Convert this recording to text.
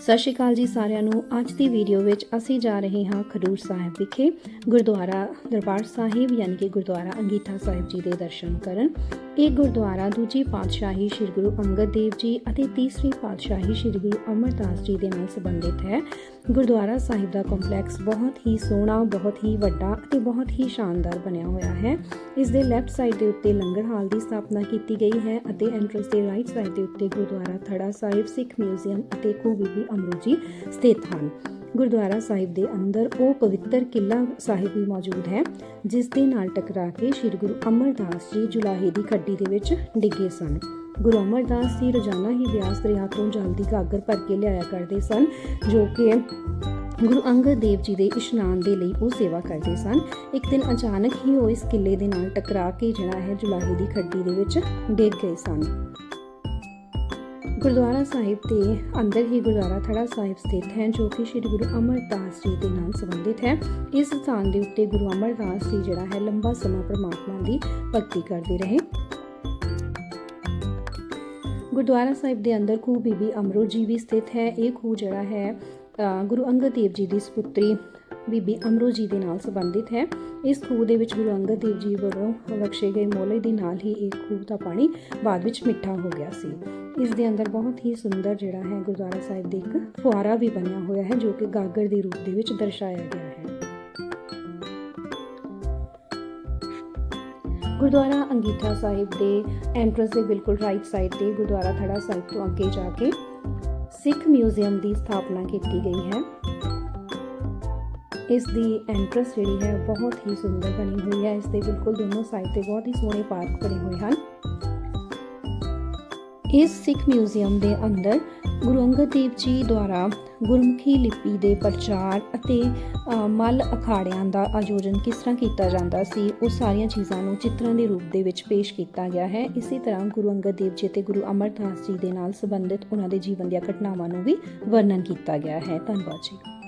ਸਤਿ ਸ਼੍ਰੀ ਅਕਾਲ ਜੀ ਸਾਰਿਆਂ ਨੂੰ। ਅੱਜ ਦੀ ਵੀਡੀਓ ਵਿੱਚ ਅਸੀਂ ਜਾ ਰਹੇ ਹਾਂ ਖਡੂਰ ਸਾਹਿਬ ਵਿਖੇ ਗੁਰਦੁਆਰਾ ਦਰਬਾਰ ਸਾਹਿਬ, ਯਾਨੀ ਕਿ ਗੁਰਦੁਆਰਾ ਅੰਗੀਠਾ ਸਾਹਿਬ ਜੀ ਦੇ ਦਰਸ਼ਨ ਕਰਨ। ਇਹ ਗੁਰਦੁਆਰਾ ਦੂਜੀ ਪਾਤਸ਼ਾਹੀ ਸ੍ਰੀ ਗੁਰੂ ਅੰਗਦ ਦੇਵ ਜੀ ਅਤੇ ਤੀਸਰੀ ਪਾਤਸ਼ਾਹੀ ਸ੍ਰੀ ਗੁਰੂ ਅਮਰਦਾਸ ਜੀ ਦੇ ਨਾਲ ਸੰਬੰਧਿਤ ਹੈ। ਗੁਰਦੁਆਰਾ ਸਾਹਿਬ ਦਾ ਕੰਪਲੈਕਸ ਬਹੁਤ ਹੀ ਸੋਹਣਾ, ਬਹੁਤ ਹੀ ਵੱਡਾ ਅਤੇ ਬਹੁਤ ਹੀ ਸ਼ਾਨਦਾਰ ਬਣਿਆ ਹੋਇਆ ਹੈ। ਇਸ ਦੇ ਲੈਫਟ ਸਾਈਡ ਦੇ ਉੱਤੇ ਲੰਗਰ ਹਾਲ ਦੀ ਸਥਾਪਨਾ ਕੀਤੀ ਗਈ ਹੈ ਅਤੇ ਐਂਟਰੈਂਸ ਦੇ ਰਾਈਟ ਸਾਈਡ ਦੇ ਉੱਤੇ ਗੁਰਦੁਆਰਾ ਥੜਾ ਸਾਹਿਬ, ਸਿੱਖ ਮਿਊਜ਼ੀਅਮ ਅਤੇ ਖੂਹ ਬੀਬੀ ਅਮਰੂ ਜੀ ਸਥਿਤ ਹਨ। ਗੁਰਦੁਆਰਾ ਸਾਹਿਬ ਦੇ ਅੰਦਰ ਉਹ ਪਵਿੱਤਰ ਕਿਲਾ ਸਾਹਿਬ ਵੀ ਮੌਜੂਦ ਹੈ, ਜਿਸ ਦੇ ਨਾਲ ਟਕਰਾ ਕੇ ਸ੍ਰੀ ਗੁਰੂ ਅਮਰਦਾਸ ਜੀ ਜੁਲਾਹੇ ਦੀ ਖੱਡੀ ਦੇ ਵਿੱਚ ਡਿੱਗੇ ਸਨ। ਗੁਰੂ ਅਮਰਦਾਸ ਜੀ ਰੋਜ਼ਾਨਾ ਹੀ ਵਿਆਸ ਦਰਿਆ ਤੋਂ ਜਲ ਦੀ ਗਾਗਰ ਭਰ ਕੇ ਲਿਆਇਆ ਕਰਦੇ ਸਨ, ਜੋ ਕਿ ਗੁਰੂ ਅੰਗਦ ਦੇਵ ਜੀ ਦੇ ਇਸ਼ਨਾਨ ਦੇ ਲਈ ਉਹ ਸੇਵਾ ਕਰਦੇ ਸਨ। ਇੱਕ ਦਿਨ ਅਚਾਨਕ ਹੀ ਉਹ ਇਸ ਕਿਲੇ ਦੇ ਨਾਲ ਟਕਰਾ ਕੇ ਜਿਹੜਾ ਹੈ ਜੁਲਾਹੇ ਦੀ ਖੱਡੀ ਦੇ ਵਿੱਚ ਡਿੱਗ ਗਏ ਸਨ। ਗੁਰਦੁਆਰਾ ਸਾਹਿਬ ਦੇ ਅੰਦਰ ਹੀ ਗੁਰਦੁਆਰਾ ਥੜਾ ਸਾਹਿਬ ਸਥਿਤ ਹੈ ਜੋ ਕਿ ਸ੍ਰੀ ਗੁਰੂ ਅਮਰਦਾਸ ਜੀ ਦੇ ਨਾਲ ਸੰਬੰਧਿਤ ਹੈ। ਇਸ ਸਥਾਨ ਦੇ ਉੱਤੇ ਗੁਰੂ ਅਮਰਦਾਸ ਜੀ ਜਿਹੜਾ ਹੈ ਲੰਬਾ ਸਮਾਂ ਪਰਮਾਤਮਾ ਦੀ ਭਗਤੀ ਕਰਦੇ ਰਹੇ। ਗੁਰਦੁਆਰਾ ਸਾਹਿਬ ਦੇ ਅੰਦਰ ਖੂਹ ਬੀਬੀ ਅਮਰੋ ਜੀ ਵੀ ਸਥਿਤ ਹੈ। ਇਹ ਖੂਹ ਜਿਹੜਾ ਹੈ ਅ, ਗੁਰੂ ਅੰਗਦ ਦੇਵ ਜੀ ਦੀ ਸੁਪੁੱਤਰੀ ਬੀਬੀ ਅਮਰੋ ਜੀ ਦੇ ਨਾਲ ਸੰਬੰਧਿਤ ਹੈ। ਇਸ ਖੂਹ ਦੇ ਵਿੱਚ ਗੁਰੂ ਅੰਗਦ ਦੇਵ ਜੀ ਵੱਲੋਂ ਬਖਸ਼ੇ ਗਏ ਮੋਲੇ ਦੇ ਨਾਲ ਹੀ ਇਹ ਖੂਹ ਦਾ ਪਾਣੀ ਬਾਅਦ ਵਿੱਚ ਮਿੱਠਾ ਹੋ ਗਿਆ ਸੀ। ਇਸ ਦੇ ਅੰਦਰ ਬਹੁਤ ਹੀ ਸੁੰਦਰ ਜਿਹੜਾ ਹੈ ਗੁਰਦੁਆਰਾ ਸਾਹਿਬ ਦੇ ਇੱਕ ਫੁਆਰਾ ਵੀ ਬਣਿਆ ਹੋਇਆ ਹੈ, ਜੋ ਕਿ ਗਾਗਰ ਦੇ ਰੂਪ ਦੇ ਵਿੱਚ ਦਰਸਾਇਆ ਗਿਆ ਹੈ। ਗੁਰਦੁਆਰਾ ਅੰਗੀਠਾ ਸਾਹਿਬ ਦੇ ਐਂਟਰੈਂਸ ਦੇ ਬਿਲਕੁਲ ਰਾਈਟ ਸਾਈਡ ਤੇ ਗੁਰਦੁਆਰਾ ਥੜਾ ਸਾਹਿਬ ਤੋਂ ਅੱਗੇ ਜਾ ਕੇ ਸਿੱਖ ਮਿਊਜ਼ੀਅਮ ਦੀ ਸਥਾਪਨਾ ਕੀਤੀ ਗਈ ਹੈ। ਇਸ ਦੀ ਐਂਟਰਸ ਜਿਹੜੀ ਹੈ ਬਹੁਤ ਹੀ ਸੁੰਦਰ ਬਣੀ ਹੋਈ ਹੈ। ਇਸ ਦੇ ਬਿਲਕੁਲ ਦੋਨੋਂ ਸਾਈਡ ਤੇ ਬਹੁਤ ਹੀ ਸੋਹਣੇ ਪਾਰਕ ਬਣੇ ਹੋਏ ਹਨ। ਇਸ ਸਿੱਖ ਮਿਊਜ਼ੀਅਮ ਦੇ ਅੰਦਰ ਗੁਰੂ ਅੰਗਦ ਦੇਵ ਜੀ ਦੁਆਰਾ ਗੁਰਮੁਖੀ ਲਿਪੀ ਦੇ ਪ੍ਰਚਾਰ ਅਤੇ ਅ, ਮੱਲ ਅਖਾੜਿਆਂ ਦਾ ਆਯੋਜਨ ਕਿਸ ਤਰ੍ਹਾਂ ਕੀਤਾ ਜਾਂਦਾ ਸੀ ਉਹ ਸਾਰੀਆਂ ਚੀਜ਼ਾਂ ਨੂੰ ਚਿੱਤਰਾਂ ਦੇ ਰੂਪ ਦੇ ਵਿੱਚ ਪੇਸ਼ ਕੀਤਾ ਗਿਆ ਹੈ। ਇਸੇ ਤਰ੍ਹਾਂ ਗੁਰੂ ਅੰਗਦ ਦੇਵ ਜੀ ਤੇ ਗੁਰੂ ਅਮਰਦਾਸ ਜੀ ਦੇ ਨਾਲ ਸੰਬੰਧਿਤ ਉਹਨਾਂ ਦੇ ਜੀਵਨ ਦੀਆਂ ਘਟਨਾਵਾਂ ਨੂੰ ਵੀ ਵਰਣਨ ਕੀਤਾ ਗਿਆ ਹੈ। ਧੰਨਵਾਦ ਜੀ।